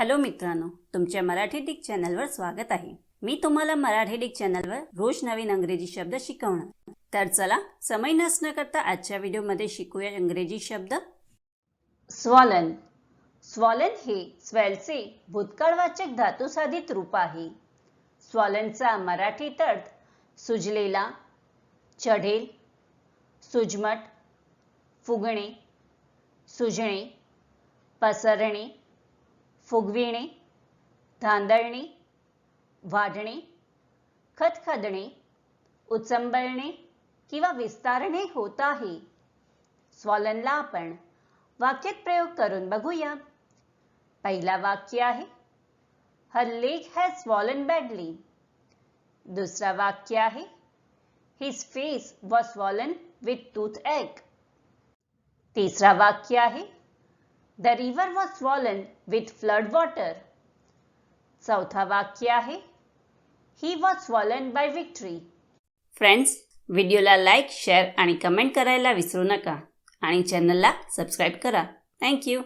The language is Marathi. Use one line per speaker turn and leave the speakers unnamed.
हॅलो मित्रांनो तुमच्या मराठी डिक चॅनलवर स्वागत आहे. मी तुम्हाला मराठी डिक चॅनलवर रोज नवीन अंग्रेजी शब्द शिकवणार. तर चला समय नसणं करता आजच्या व्हिडिओमध्ये शिकूया इंग्रजी शब्द. स्वॉलन स्वॉलन हे स्वेलचे भूतकाळवाचक धातुसाधित रूप आहे. स्वॉलनचा मराठीत अर्थ सुजलेला चढेल सुजमट फुगणे सुजणे पसरणे फुगविणे धांदळणे वाढणे खदखदणे उचंबळणे किंवा विस्तारणे होत आहे. स्वॉलनला आपण वाक्यात प्रयोग करून बघूया. पहिला वाक्य आहे her leg has swollen badly दुसरा वाक्य आहे his face was swollen with toothache तिसरा वाक्य आहे the river was swollen with flood water चौथा वाक्य आहे he was swollen by victory friends व्हिडिओला लाईक शेअर आणि कमेंट करायला विसरू नका. आणि चॅनलला सबस्क्राईब करा. थँक्यू